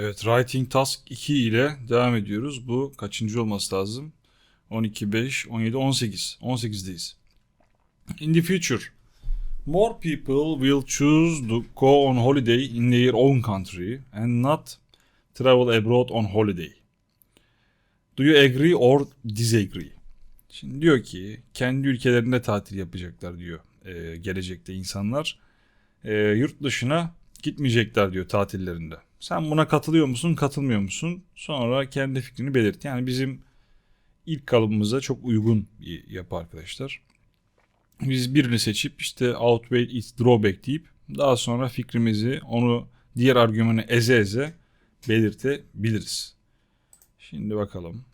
Evet, Writing Task 2 ile devam ediyoruz. Bu kaçıncı olması lazım? 12, 5, 17, 18. 18'deyiz. In the future, more people will choose to go on holiday in their own country and not travel abroad on holiday. Do you agree or disagree? Şimdi diyor ki kendi ülkelerinde tatil yapacaklar diyor e, gelecekte insanlar. E, yurt dışına gitmeyecekler diyor tatillerinde. Sen buna katılıyor musun, katılmıyor musun? Sonra kendi fikrini belirt. Yani bizim ilk kalıbımıza çok uygun bir yapı arkadaşlar. Biz birini seçip işte outweigh its drawback deyip daha sonra fikrimizi onu diğer argümanı eze eze belirtebiliriz. Şimdi bakalım.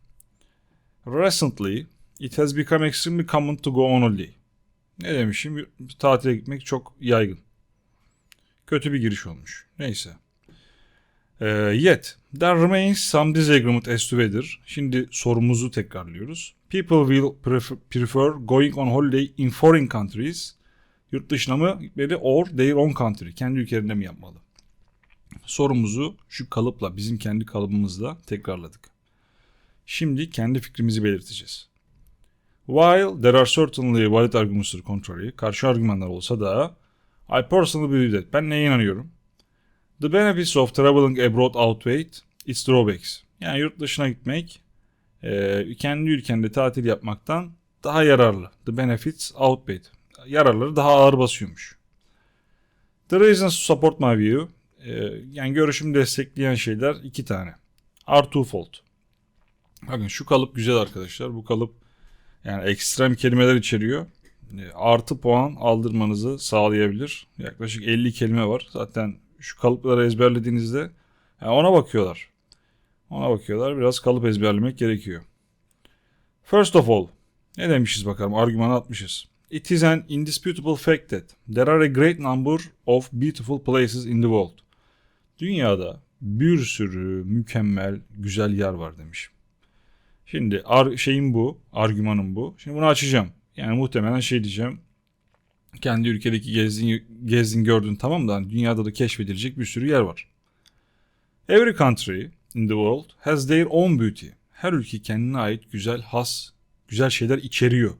Recently it has become extremely common to go on holiday. Ne demişim? Tatile gitmek çok yaygın. Kötü bir giriş olmuş. Neyse. Ee, yet, there remains some disagreement as to whether, şimdi sorumuzu tekrarlıyoruz. People will prefer going on holiday in foreign countries, yurt dışına mı gitmeli or their own country, kendi ülkelerinde mi yapmalı? Sorumuzu şu kalıpla, bizim kendi kalıbımızla tekrarladık. Şimdi kendi fikrimizi belirteceğiz. While there are certainly valid arguments to the contrary, karşı argümanlar olsa da I personally believe that. Ben neye inanıyorum? The benefits of traveling abroad outweigh its drawbacks. Yani yurt dışına gitmek e, kendi ülkende tatil yapmaktan daha yararlı. The benefits outweigh. Yararları daha ağır basıyormuş. The reasons to support my view. e, yani görüşümü destekleyen şeyler iki tane. Are twofold. Bakın şu kalıp güzel arkadaşlar. Bu kalıp yani ekstrem kelimeler içeriyor. E, Artı puan aldırmanızı sağlayabilir. Yaklaşık 50 kelime var. Zaten şu kalıpları ezberlediğinizde yani ona bakıyorlar. Ona bakıyorlar. Biraz kalıp ezberlemek gerekiyor. First of all, ne demişiz bakalım? Argümanı atmışız. It is an indisputable fact that there are a great number of beautiful places in the world. Dünyada bir sürü mükemmel, güzel yer var demiş. Şimdi ar- şeyim bu, argümanım bu. Şimdi bunu açacağım. Yani muhtemelen şey diyeceğim. Kendi ülkedeki gezdin, gezdin gördün tamam da hani dünyada da keşfedilecek bir sürü yer var. Every country in the world has their own beauty. Her ülke kendine ait güzel, has, güzel şeyler içeriyor.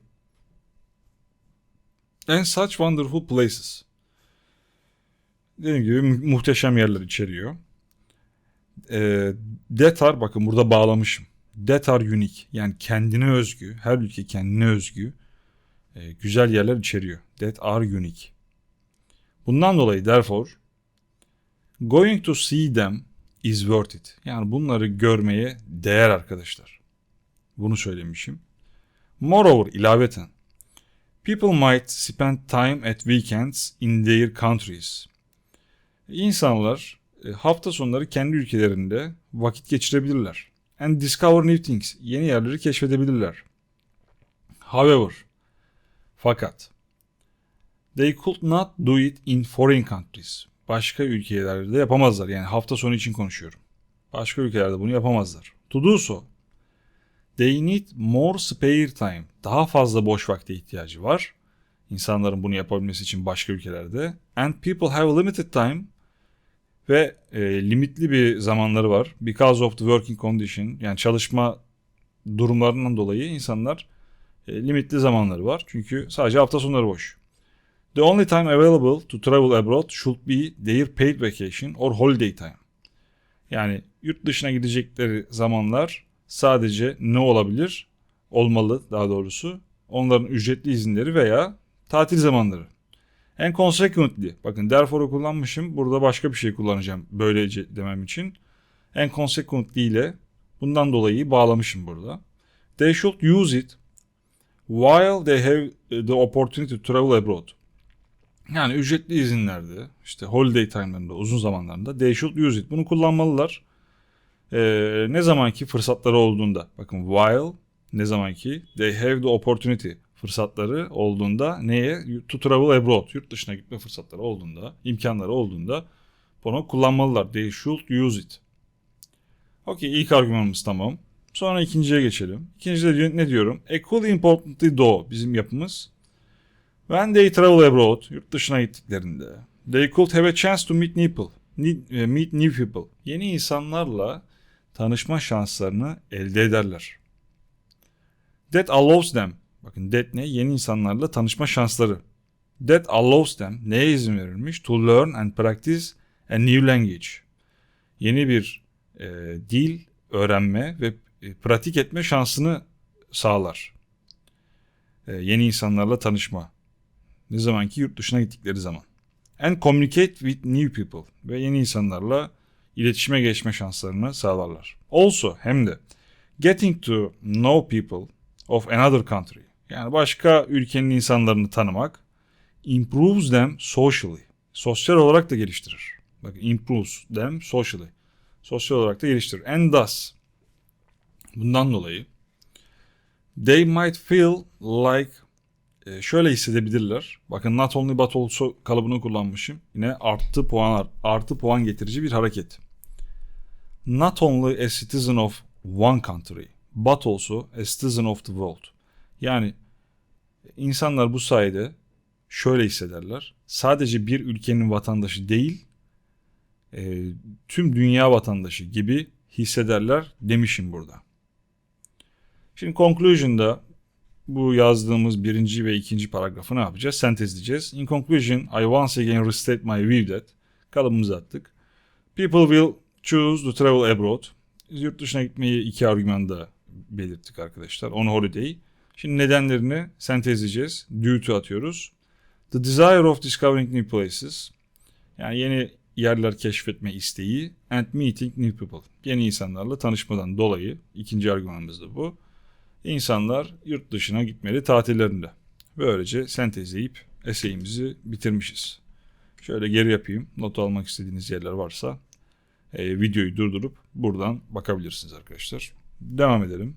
And such wonderful places. Dediğim gibi mu- muhteşem yerler içeriyor. Ee, that are, bakın burada bağlamışım. Are unique. Yani kendine özgü, her ülke kendine özgü e, güzel yerler içeriyor. That are unique. Bundan dolayı therefore going to see them is worth it. Yani bunları görmeye değer arkadaşlar. Bunu söylemişim. Moreover ilaveten people might spend time at weekends in their countries. İnsanlar e, hafta sonları kendi ülkelerinde vakit geçirebilirler. And discover new things. Yeni yerleri keşfedebilirler. However, fakat they could not do it in foreign countries. Başka ülkelerde yapamazlar. Yani hafta sonu için konuşuyorum. Başka ülkelerde bunu yapamazlar. To do so, they need more spare time. Daha fazla boş vakte ihtiyacı var. İnsanların bunu yapabilmesi için başka ülkelerde. And people have limited time ve e, limitli bir zamanları var. Because of the working condition yani çalışma durumlarından dolayı insanlar e, limitli zamanları var. Çünkü sadece hafta sonları boş. The only time available to travel abroad should be their paid vacation or holiday time. Yani yurt dışına gidecekleri zamanlar sadece ne olabilir? Olmalı daha doğrusu. Onların ücretli izinleri veya tatil zamanları. And consequently, bakın therefore'u kullanmışım. Burada başka bir şey kullanacağım böylece demem için. And consequently ile bundan dolayı bağlamışım burada. They should use it while they have the opportunity to travel abroad. Yani ücretli izinlerde, işte holiday time'larında, uzun zamanlarında they should use it. Bunu kullanmalılar. Ee, ne zamanki fırsatları olduğunda. Bakın while ne zamanki they have the opportunity fırsatları olduğunda neye? To travel abroad. Yurt dışına gitme fırsatları olduğunda, imkanları olduğunda bunu kullanmalılar. They should use it. Okey ilk argümanımız tamam. Sonra ikinciye geçelim. İkincide ne diyorum? Equally importantly though bizim yapımız. When they travel abroad, yurt dışına gittiklerinde, they could have a chance to meet people. e, meet new people. Yeni insanlarla tanışma şanslarını elde ederler. That allows them. Bakın that ne? Yeni insanlarla tanışma şansları. That allows them. Neye izin verilmiş? To learn and practice a new language. Yeni bir e, dil öğrenme ve e, pratik etme şansını sağlar. E, yeni insanlarla tanışma. Ne zaman ki yurt dışına gittikleri zaman. And communicate with new people. Ve yeni insanlarla iletişime geçme şanslarını sağlarlar. Also hem de getting to know people of another country. Yani başka ülkenin insanlarını tanımak improves them socially. Sosyal olarak da geliştirir. Bak improves them socially. Sosyal olarak da geliştirir. And thus bundan dolayı they might feel like e, şöyle hissedebilirler. Bakın not only but also kalıbını kullanmışım. Yine arttı puan artı puan getirici bir hareket. Not only a citizen of one country but also a citizen of the world. Yani insanlar bu sayede şöyle hissederler. Sadece bir ülkenin vatandaşı değil, e, tüm dünya vatandaşı gibi hissederler demişim burada. Şimdi conclusion'da bu yazdığımız birinci ve ikinci paragrafı ne yapacağız? Sentezleyeceğiz. In conclusion, I once again restate my view that kalıbımızı attık. People will choose to travel abroad. Biz yurt dışına gitmeyi iki argümanda belirttik arkadaşlar. On holiday. Şimdi nedenlerini sentezleyeceğiz. Due to atıyoruz. The desire of discovering new places. Yani yeni yerler keşfetme isteği. And meeting new people. Yeni insanlarla tanışmadan dolayı. ikinci argümanımız da bu. İnsanlar yurt dışına gitmeli tatillerinde. Böylece sentezleyip eseyimizi bitirmişiz. Şöyle geri yapayım. Not almak istediğiniz yerler varsa e, videoyu durdurup buradan bakabilirsiniz arkadaşlar. Devam edelim.